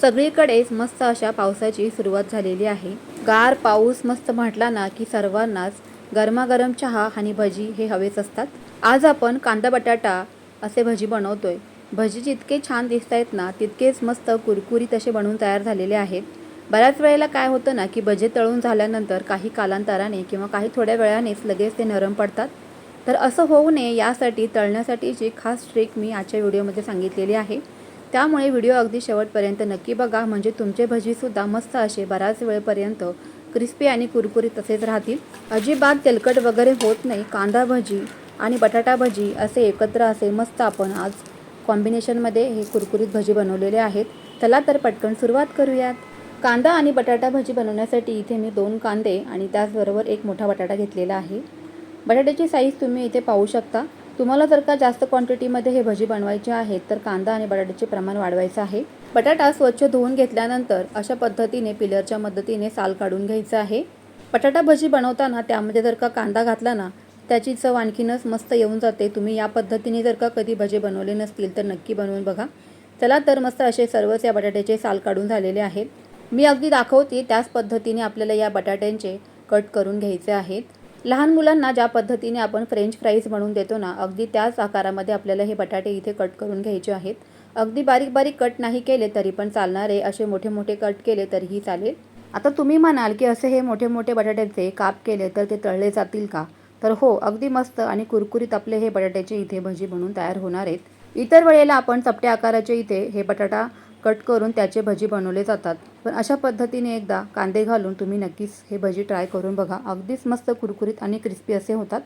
सगळीकडेच मस्त अशा पावसाची सुरुवात झालेली आहे. गार पाऊस मस्त म्हटला ना की सर्वांनाच गरमागरम चहा आणि भजी हे हवेच असतात. आज आपण कांदा बटाटा असे भजी बनवतोय. भजी जितके छान दिसत आहेत ना तितकेच मस्त कुरकुरीत असे बनवून तयार झालेले आहेत. बऱ्याच वेळेला काय होतं ना की भजे तळून झाल्यानंतर काही कालांतराने किंवा काही थोड्या वेळानेच लगेच ते नरम पडतात. तर असं होऊ नये यासाठी तळण्यासाठीची खास ट्रिक मी आजच्या व्हिडिओमध्ये सांगितलेली आहे. त्यामुळे व्हिडिओ अगदी शेवटपर्यंत नक्की बघा. म्हणजे तुमचे भजीसुद्धा मस्त असे बराच वेळपर्यंत क्रिस्पी आणि कुरकुरीत तसेच राहतील. अजिबात तेलकट वगैरे होत नाही. कांदा भजी आणि बटाटा भजी असे एकत्र असे मस्त आपण आज कॉम्बिनेशनमध्ये हे कुरकुरीत भजी बनवलेले आहेत. चला तर पटकन सुरुवात करूयात. कांदा आणि बटाटा भजी बनवण्यासाठी इथे मी दोन कांदे आणि त्याचबरोबर एक मोठा बटाटा घेतलेला आहे. बटाट्याची साईज तुम्ही इथे पाहू शकता. तुम्हाला जर का जास्त क्वांटिटीमध्ये हे भजी बनवायचे आहेत तर कांदा आणि बटाट्याचे प्रमाण वाढवायचं आहे. बटाटा स्वच्छ धुवून घेतल्यानंतर अशा पद्धतीने पिलरच्या मदतीने साल काढून घ्यायचं आहे. बटाटा भजी बनवताना त्यामध्ये जर का कांदा घातला ना त्याची चव आणखीनच मस्त येऊन जाते. तुम्ही या पद्धतीने जर का कधी भजे बनवले नसतील तर नक्की बनवून बघा. चला तर मस्त असे सर्वच या बटाट्याचे साल काढून झालेले आहेत. मी अगदी दाखवते त्याच पद्धतीने आपल्याला या बटाट्यांचे कट करून घ्यायचे आहेत. लहान मुलांना ज्या पद्धतीने आपण फ्रेंच फ्राईज म्हणून देतो ना अगदी त्याच आकारामध्ये आपल्याला हे बटाटे इथे कट करून घ्यायचे आहेत. अगदी बारीक बारीक कट नाही केले तरी पण चालणारे असे मोठे मोठे कट केले तरीही चालेल. आता तुम्ही म्हणाल की असे हे मोठे मोठे बटाट्याचे काप केले तर ते तळले जातील का? तर हो अगदी मस्त आणि कुरकुरीत आपले हे बटाट्याचे इथे भजी म्हणून तयार होणार आहेत. इतर वेळेला आपण चपट्या आकाराचे इथे हे बटाटा कट करून त्याचे भजी बनवले जातात. पण अशा पद्धतीने एकदा कांदे घालून तुम्ही नक्कीच हे भजी ट्राय करून बघा. अगदीच मस्त कुरकुरीत आणि क्रिस्पी असे होतात.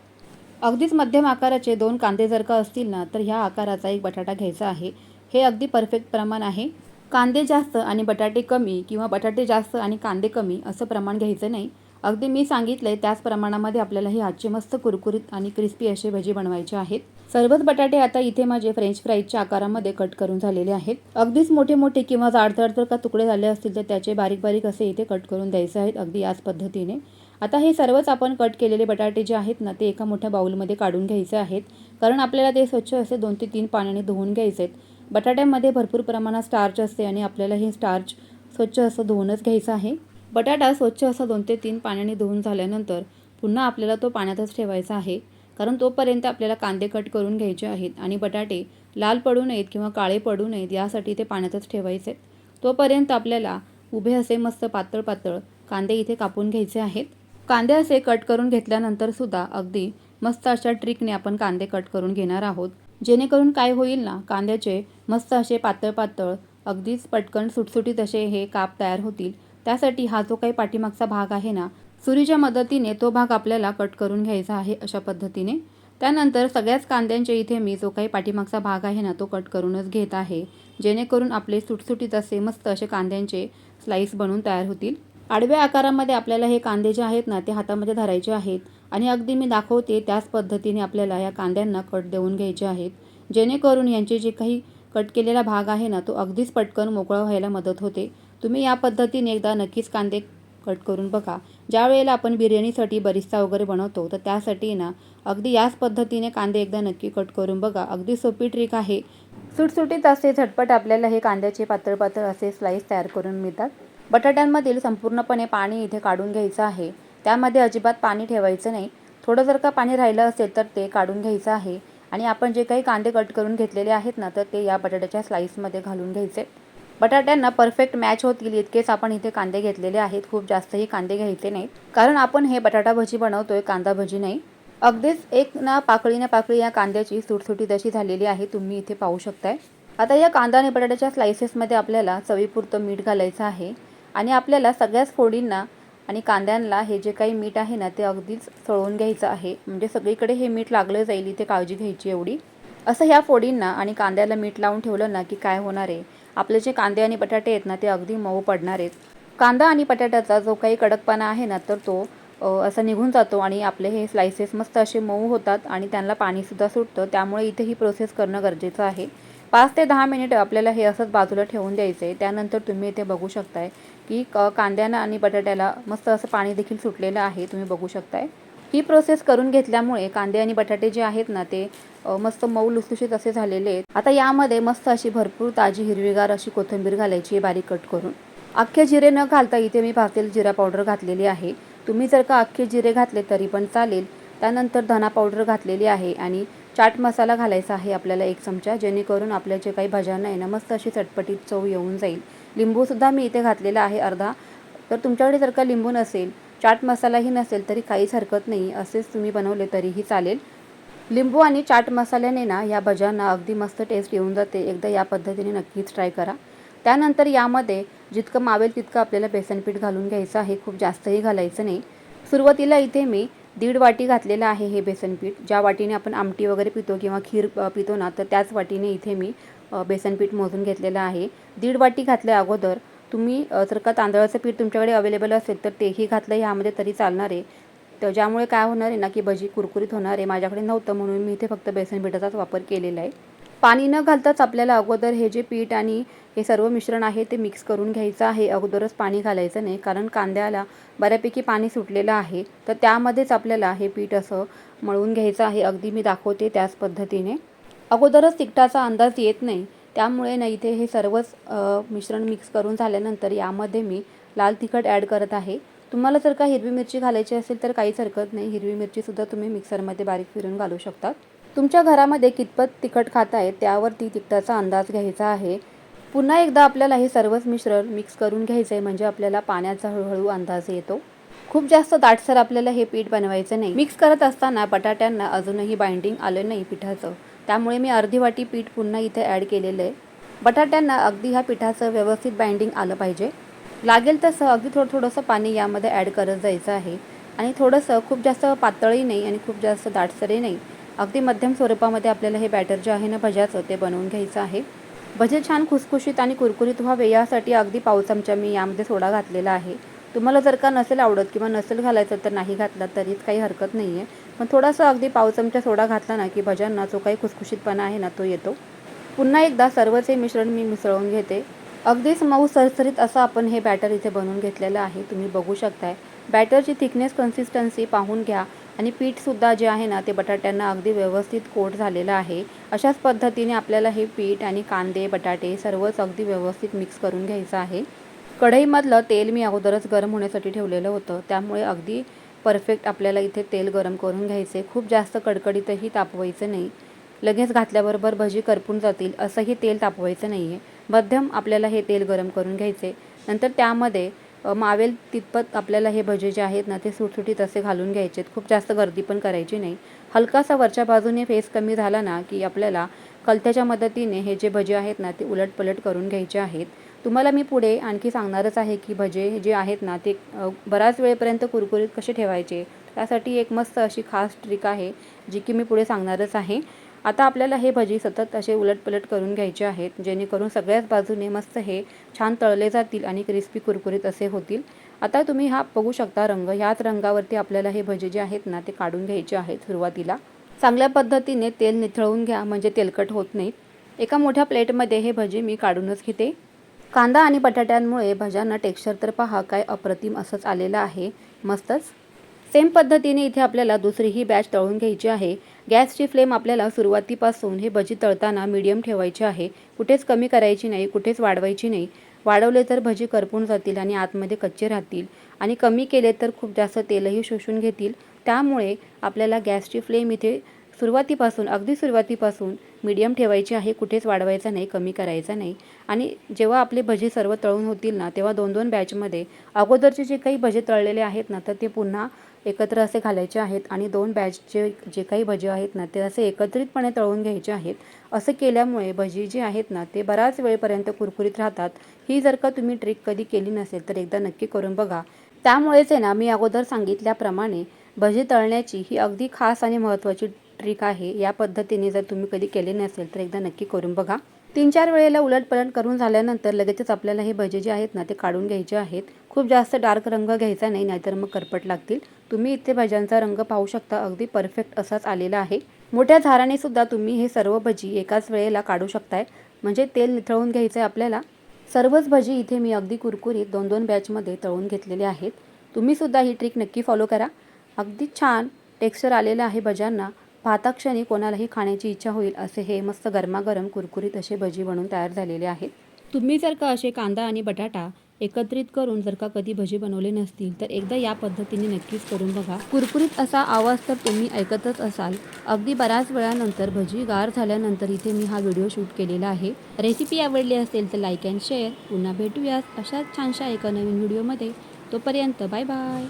अगदीच मध्यम आकाराचे दोन कांदे जर का असतील ना तर ह्या आकाराचा एक बटाटा घ्यायचा आहे. हे अगदी परफेक्ट प्रमाण आहे. कांदे जास्त आणि बटाटे कमी किंवा बटाटे जास्त आणि कांदे कमी असं प्रमाण घ्यायचं नाही. अगदी मी सांगितलंय त्याच प्रमाणामध्ये आपल्याला हे आजचे मस्त कुरकुरीत आणि क्रिस्पी असे भजी बनवायचे आहेत. सर्वच बटाटे आता इथे माझे फ्रेंच फ्राईजच्या आकारामध्ये कट करून झालेले आहेत. अगदीच मोठे मोठे किंवा जाडजाड जर का तुकडे झाले असतील तर त्याचे बारीक बारीक असे इथे कट करून द्यायचे आहेत अगदी याच पद्धतीने. आता हे सर्वच आपण कट केलेले बटाटे जे आहेत ना ते एका मोठ्या बाऊलमध्ये काढून घ्यायचे आहेत. कारण आपल्याला ते स्वच्छ असे दोन ते तीन पाण्याने धुवून घ्यायचे आहेत. बटाट्यामध्ये भरपूर प्रमाणात स्टार्च असते आणि आपल्याला हे स्टार्च स्वच्छ असं धुवूनच घ्यायचं आहे. बटाटा स्वच्छ असा दोन ते तीन पाण्याने धुवून झाल्यानंतर पुन्हा आपल्याला तो पाण्यातच ठेवायचा आहे. कारण तोपर्यंत आपल्याला कांदे कट करून घ्यायचे आहेत आणि बटाटे लाल पडू नयेत किंवा काळे पडू नयेत यासाठी ते पाण्यातच ठेवायचे. आहेत तोपर्यंत आपल्याला उभे असे मस्त पातळ पातळ कांदे इथे कापून घ्यायचे आहेत. कांदे असे कट करून घेतल्यानंतर सुद्धा अगदी मस्त अशा ट्रिकने आपण कांदे कट करून घेणार आहोत. जेणेकरून काय होईल ना कांद्याचे मस्त असे पातळ पातळ अगदीच पटकन सुटसुटीत असे हे काप तयार होतील. त्यासाठी हा जो काही पाठीमागचा भाग आहे ना सुरीच्या मदतीने तो भाग आपल्याला कट करून घ्यायचा आहे अशा पद्धतीने. त्यानंतर सगळ्याच कांद्यांच्या इथे मी जो काही पाठीमागचा भाग आहे ना तो कट करूनच घेत आहे. जेणेकरून आपले सुटसुटीत असे मस्त असे कांद्यांचे स्लाईस बनवून तयार होतील. आडव्या आकारामध्ये आपल्याला हे कांदे जे आहेत ना ते हातामध्ये धरायचे आहेत आणि अगदी मी दाखवते त्याच पद्धतीने आपल्याला या कांद्यांना कट देऊन घ्यायचे आहेत. जेणेकरून यांचे जे काही कट केलेला भाग आहे ना तो अगदीच पटकन मोकळा व्हायला मदत होते. तुम्ही या पद्धतीने एकदा नक्कीच कांदे कट करून बघा. ज्या वेळेला आपण बिर्याणीसाठी बरिस्ता वगैरे बनवतो तर त्यासाठी ना अगदी याच पद्धतीने कांदे एकदा नक्की कट करून बघा. अगदी सोपी ट्रिक आहे. सुटसुटीत असे झटपट आपल्याला हे कांद्याचे पातळ पातळ असे स्लाईस तयार करून मिळतात. बटाट्यांमधील संपूर्णपणे पाणी इथे काढून घ्यायचं आहे. त्यामध्ये अजिबात पाणी ठेवायचं नाही. थोडं जर का पाणी राहिलं असेल तर ते काढून घ्यायचं आहे. आणि आपण जे काही कांदे कट करून घेतलेले आहेत ना तर ते या बटाट्याच्या स्लाईसमध्ये घालून घ्यायचे. बटाट्यांना परफेक्ट मॅच होतील इतकेच आपण इथे कांदे घेतलेले आहेत. खूप जास्तही कांदे घ्यायचे नाहीत. कारण आपण हे बटाटा भजी बनवतोय कांदा भजी नाही. अगदीच एक ना पाकळी ना पाकळी या कांद्याची सुटसुटीत अशी झालेली आहे तुम्ही इथे पाहू शकताय. आता या कांदा आणि बटाट्याच्या स्लायसेसमध्ये आपल्याला चवीपुरतं मीठ घालायचं आहे. आणि आपल्याला सगळ्याच फोडींना आणि कांद्यांना हे जे काही मीठ आहे ना ते अगदीच चळवून घ्यायचं आहे. म्हणजे सगळीकडे हे मीठ लागलं जाईल इथे काळजी घ्यायची एवढी. असं ह्या फोडींना आणि कांद्याला मीठ लावून ठेवलं ना की काय होणार आहे? आपले जे कांदे आणि बटाटे आहेत ना ते अगदी मऊ पडणार आहेत. कांदा आणि बटाट्याचा जो काही कडकपणा आहे ना तर तो असा निघून जातो आणि आपले हे स्लायसेस मस्त असे मऊ होतात आणि त्यांना पाणीसुद्धा सुटतं. त्यामुळे इथे ही प्रोसेस करणं गरजेचं आहे. पाच ते दहा मिनिटं आपल्याला हे असंच बाजूला ठेवून द्यायचं आहे त्यानंतर तुम्ही इथे बघू शकताय की क कांद्यांना आणि बटाट्याला मस्त असं पाणी देखील सुटलेलं आहे. तुम्ही बघू शकताय. ही प्रोसेस करून घेतल्यामुळे कांदे आणि बटाटे जे आहेत ना ते मस्त मऊ लुसलुशीत असे झालेले आहेत. आता यामध्ये मस्त अशी भरपूर ताजी हिरवीगार अशी कोथिंबीर घालायची बारीक कट करून. अख्खे जिरे न घालता इथे मी भातील जिरा पावडर घातलेली आहे. तुम्ही जर का अख्खे जिरे घातले तरी पण चालेल. त्यानंतर धना पावडर घातलेली आहे आणि चाट मसाला घालायचा आहे आपल्याला एक चमचा जेणेकरून आपल्या जे काही भाज्यांना आहे ना मस्त अशी चटपटीत चव येऊन जाईल. लिंबूसुद्धा मी इथे घातलेला आहे अर्धा. तर तुमच्याकडे जर का लिंबू नसेल चाट मसालाही नसेल तरी काहीच हरकत नाही असेच तुम्ही बनवले तरीही चालेल. लिंबू आणि चाट मसाल्याने ना या भज्यांना अगदी मस्त टेस्ट येऊन जाते. एकदा या पद्धतीने नक्कीच ट्राय करा. त्यानंतर यामध्ये जितकं मावेल तितकं आपल्याला बेसन पीठ घालून घ्यायचं आहे. खूप जास्तही घालायचं नाही. सुरुवातीला इथे मी दीड वाटी घातलेलं आहे हे बेसन पीठ. ज्या वाटीने आपण आमटी वगैरे पितो किंवा खीर पितो ना तर त्याच वाटीने इथे मी बेसनपीठ बेसन पीठ मोजून घेतलेलं आहे. दीड वाटी घातल्या अगोदर तुम्ही जर का तांदळाचं पीठ तुमच्याकडे अवेलेबल असेल तर तेही घातलं ह्यामध्ये तरी चालणार आहे. तर ज्यामुळे काय होणार आहे ना की भजी कुरकुरीत होणार आहे. माझ्याकडे नव्हतं म्हणून मी इथे फक्त बेसन पिठाचाच वापर केलेला आहे. पाणी न घालताच आपल्याला अगोदर हे जे पीठ आणि हे सर्व मिश्रण आहे ते मिक्स करून घ्यायचं आहे. अगोदरच पाणी घालायचं नाही कारण कांद्याला बऱ्यापैकी पाणी सुटलेलं आहे. तर त्यामध्येच आपल्याला हे पीठ असं मळून घ्यायचं आहे. अगदी मी दाखवते त्याच पद्धतीने. अगोदरच तिखटाचा अंदाज येत नाही. त्यामुळे ना इथे हे सर्वच मिश्रण मिक्स करून झाल्यानंतर यामध्ये मी लाल तिखट ॲड करत आहे. तुम्हाला जर का हिरवी मिरची घालायची असेल तर काहीच हरकत नाही. हिरवी मिरचीसुद्धा तुम्ही मिक्सरमध्ये बारीक फिरून घालू शकता तुमच्या घरामध्ये कितपत तिखट खात आहे त्यावरती तिखटाचा अंदाज घ्यायचा आहे. पुन्हा एकदा आपल्याला हे सर्वच मिश्रण मिक्स करून घ्यायचं आहे म्हणजे आपल्याला पाण्याचा हळूहळू अंदाज येतो. खूप जास्त दाटसर आपल्याला हे पीठ बनवायचं नाही. मिक्स करत असताना बटाट्यांना अजूनही बाइंडिंग आलं नाही पिठाचं. त्यामुळे मी अर्धी वाटी पीठ पुन्हा इथे ॲड केलेलं आहे. बटाट्यांना अगदी ह्या पिठाचं व्यवस्थित बाइंडिंग आलं पाहिजे. लागेल तसं अगदी थोडं थोडंसं पाणी यामध्ये ॲड करत जायचं आहे. आणि थोडंसं खूप जास्त पातळही नाही आणि खूप जास्त दाटसरही नाही. अगदी मध्यम स्वरूपामध्ये आपल्याला हे बॅटर जे आहे ना भज्याचं ते बनवून घ्यायचं आहे. भजे छान खुसखुशीत आणि कुरकुरीत व्हावे यासाठी अगदी पाव चमचा मी यामध्ये सोडा घातलेला आहे. तुम्हाला जर का नसेल आवडत किंवा नसेल घालायचं तर नाही घातला तरीच काही हरकत नाही आहे पण थोडासा अगदी पाव चमचा सोडा घातला ना की भज्यांना जो काही खुसखुशीतपणा आहे ना तो येतो. पुन्हा एकदा सर्वच हे मिश्रण मी मिसळून घेते. अगदीच मऊ सरसरीत असं आपण हे बॅटर इथे बनवून घेतलेलं आहे. तुम्ही बघू शकताय. बॅटरची थिकनेस कन्सिस्टन्सी पाहून घ्या. आणि पीठसुद्धा जे आहे ना ते बटाट्यांना अगदी व्यवस्थित कोट झालेलं आहे. अशाच पद्धतीने आपल्याला हे पीठ आणि कांदे बटाटे सर्वच अगदी व्यवस्थित मिक्स करून घ्यायचं आहे. कढईमधलं तेल मी अगोदरच गरम होण्यासाठी ठेवलेलं होतं. त्यामुळे अगदी परफेक्ट आपल्याला इथे तेल गरम करून घ्यायचे खूप जास्त कडकडीतही तापवायचं नाही. लगेच घातल्याबरोबर भजी करपून जातील असंही तेल तापवायचं नाही आहे मध्यम आपल्याला हे तेल गरम करून घ्यायचे. नंतर त्यामध्ये मावेल तितपत आपल्याला हे भजे जे आहेत ना ते सुटसुटीत असे घालून घ्यायचे खूप जास्त गर्दी पण करायची नाही. हलकासा वरच्या बाजूने फेस कमी झाला ना की आपल्याला कलत्याच्या मदतीने हे जे भजे आहेत ना ते उलटपलट करून घ्यायचे आहेत. तुम्हाला मी पुढे आणखी सांगणारच आहे की भजे जे आहेत ना ते बराच वेळेपर्यंत कुरकुरीत कसे ठेवायचे? त्यासाठी एक मस्त अशी खास ट्रिक आहे जी की मी पुढे सांगणारच आहे. आता आपल्याला हे भजी सतत असे उलटपलट करून घ्यायचे आहेत जेणेकरून सगळ्याच बाजूने मस्त हे छान तळले जातील आणि क्रिस्पी कुरकुरीत असे होतील. आता तुम्ही हा बघू शकता रंग ह्याच रंगावरती आपल्याला हे भजे जे आहेत ना ते काढून घ्यायचे आहेत सुरुवातीला. चांगल्या पद्धतीने तेल निथळवून घ्या म्हणजे तेलकट होत नाहीत. एका मोठ्या प्लेटमध्ये हे भजे मी काढूनच घेते. कांदा आणि बटाट्यांमुळे भज्यांना टेक्स्चर तर पहा काय अप्रतिम असंच आलेलं आहे. मस्तच. सेम पद्धतीने इथे आपल्याला दुसरी ही बॅच तळून घ्यायची आहे. गॅसची फ्लेम आपल्याला सुरुवातीपासून हे भजी तळताना मीडियम ठेवायची आहे. कुठेच कमी करायची नाही कुठेच वाढवायची नाही. वाढवले तर भजी करपून जातील आणि आतमध्ये कच्चे राहतील. आणि कमी केले तर खूप जास्त तेलही शोषून घेतील. त्यामुळे आपल्याला गॅसची फ्लेम इथे सुरुवातीपासून अगदी सुरुवातीपासून मीडियम ठेवायची आहे कुठेच वाढवायचा नाही कमी करायचा नाही. आणि जेव्हा आपले भजे सर्व तळून होतील ना तेव्हा दोन दोन बॅचमध्ये अगोदरचे जे काही भजे तळलेले आहेत ना तर ते पुन्हा एकत्र असे घालायचे आहेत आणि दोन बॅचचे जे काही भजे आहेत ना ते असे एकत्रितपणे तळून घ्यायचे आहेत. असं केल्यामुळे भजी जी आहेत ना ते बराच वेळपर्यंत कुरकुरीत राहतात. ही जर का तुम्ही ट्रिक कधी केली नसेल तर एकदा नक्की करून बघा. त्यामुळेच आहे ना मी अगोदर सांगितल्याप्रमाणे भजी तळण्याची ही अगदी खास आणि महत्त्वाची ट्रिक आहे. या पद्धतीने जर तुम्ही कधी केले नसेल तर एकदा नक्की करून बघा. तीन चार वेळेला उलटपलट करून झाल्यानंतर लगेचच आपल्याला हे भजे जे आहेत ना ते काढून घ्यायचे आहेत. खूप जास्त डार्क रंग घ्यायचा नाही नाहीतर मग करपट लागतील. तुम्ही इथे भज्यांचा रंग पाहू शकता अगदी परफेक्ट असाच आलेला आहे. मोठ्या झाराने सुद्धा तुम्ही हे सर्व भजी एकाच वेळेला काढू शकताय. म्हणजे तेल निथळून घ्यायचं आहे आपल्याला. सर्वच भजी इथे मी अगदी कुरकुरीत दोन दोन बॅचमध्ये तळून घेतलेले आहेत. तुम्ही सुद्धा ही ट्रिक नक्की फॉलो करा. अगदी छान टेक्स्चर आलेलं आहे भज्यांना. पाहताक्षणी कोणालाही खाण्याची इच्छा होईल असे हे मस्त गरमागरम कुरकुरीत असे भजी बनून तयार झालेले आहेत. तुम्ही जर का असे कांदा आणि बटाटा एकत्रित करून जर का कधी भजी बनवले नसतील तर एकदा या पद्धतीने नक्कीच करून बघा. कुरकुरीत असा आवाज तर तुम्ही ऐकतच असाल. अगदी बऱ्याच वेळानंतर भजी गार झाल्यानंतर इथे मी हा व्हिडिओ शूट केलेला आहे. रेसिपी आवडली असेल तर लाईक अँड शेअर पुन्हा भेटूयात अशाच छानशा एका नवीन व्हिडिओमध्ये. तोपर्यंत बाय बाय.